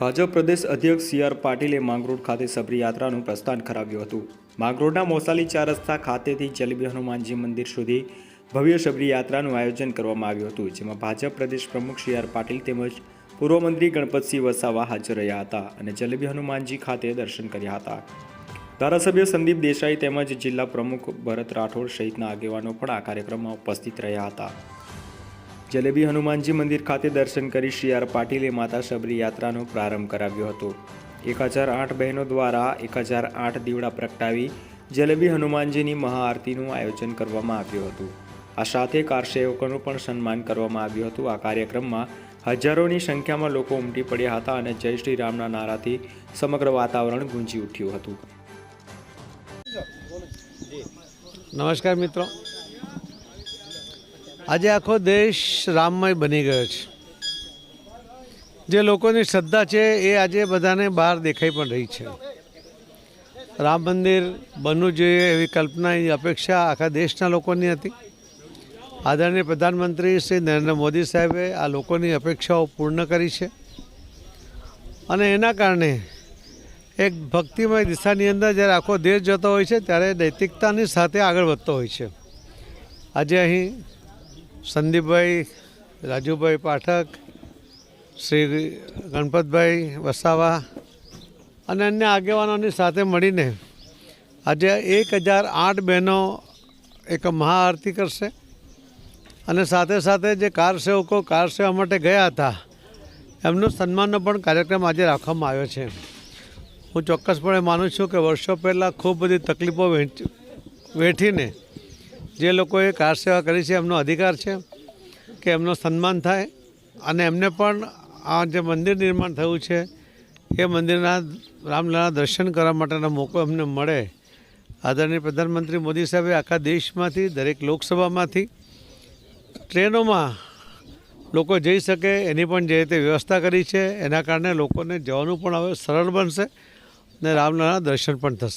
ભાજપ પ્રદેશ અધ્યક્ષ C R પાટીલે માંગરોળ ખાતે સબરી યાત્રાનું પ્રસ્થાન કરાવ્યું હતું. માંગરોળના મોસાલી ચાર રસ્તા ખાતેથી જલેબી હનુમાનજી મંદિર સુધી ભવ્ય શબરી યાત્રાનું આયોજન કરવામાં આવ્યું હતું, જેમાં ભાજપ પ્રદેશ પ્રમુખ સી આર પાટીલ તેમજ પૂર્વ મંત્રી ગણપતસિંહ વસાવા હાજર રહ્યા હતા અને જલેબી હનુમાનજી ખાતે દર્શન કર્યા હતા. ધારાસભ્ય સંદીપ દેસાઈ તેમજ જિલ્લા પ્રમુખ ભરત રાઠોડ સહિતના આગેવાનો પણ આ કાર્યક્રમમાં ઉપસ્થિત રહ્યા હતા. જલેબી હનુમાનજી મંદિર ખાતે દર્શન કરી શ્રી આર પાટીલે માતા શબરી યાત્રાનો પ્રારંભ કરાવ્યો હતો. એક હજાર આઠ બહેનો દ્વારા એક હજાર આઠ દીવડા પ્રગટાવી જલેબી હનુમાનજીની મહાઆરતીનું આયોજન કરવામાં આવ્યું હતું. આ સાથે કારસેવકોનું પણ સન્માન કરવામાં આવ્યું હતું. આ કાર્યક્રમમાં હજારોની સંખ્યામાં લોકો ઉમટી પડ્યા હતા અને જય શ્રી રામના નારાથી સમગ્ર વાતાવરણ ગુંજી ઉઠ્યું હતું. નમસ્કાર મિત્રો. આજે આખો દેશ રામમય બની ગયો છે. જે લોકોની શ્રદ્ધા છે એ આજે બધાને બહાર દેખાઈ પણ રહી છે. રામ મંદિર બનવું જોઈએ એવી કલ્પના એવી અપેક્ષા આખા દેશના લોકોની હતી. આદરણીય પ્રધાનમંત્રી શ્રી નરેન્દ્ર મોદી સાહેબે આ લોકોની અપેક્ષાઓ પૂર્ણ કરી છે. અને એના કારણે એક ભક્તિમય દિશાની અંદર જ્યારે આખો દેશ જતો હોય છે, ત્યારે નૈતિકતાની સાથે આગળ વધતો હોય છે. આજે અહીં સંદીપભાઈ, રાજુભાઈ પાઠક, શ્રી ગણપતભાઈ વસાવા અને અન્ય આગેવાનોની સાથે મળીને આજે એક હજાર આઠ બહેનો એક મહાઆરતી કરશે. અને સાથે સાથે જે કાર સેવકો કાર સેવા માટે ગયા હતા, એમનું સન્માનનો પણ કાર્યક્રમ આજે રાખવામાં આવ્યો છે. હું ચોક્કસપણે માનું છું કે વર્ષો પહેલાં ખૂબ બધી તકલીફો વેઠ, વેઠીને જે લોકોએ કાર સેવા કરી છે, એમનો અધિકાર છે કે એમનો સન્માન થાય. અને એમને પણ આ જે મંદિર નિર્માણ થયું છે, એ મંદિરના રામલલા દર્શન કરવા માટેનો મોકો એમને મળે. આદરણીય પ્રધાનમંત્રી મોદી સાહેબે આખા દેશમાંથી, દરેક લોકસભામાંથી, ટ્રેનોમાં લોકો જઈ શકે, એની પણ જે રીતે વ્યવસ્થા કરી છે, એના કારણે લોકોને જવાનું પણ હવે સરળ બનશે અને રામલલાના દર્શન પણ થશે.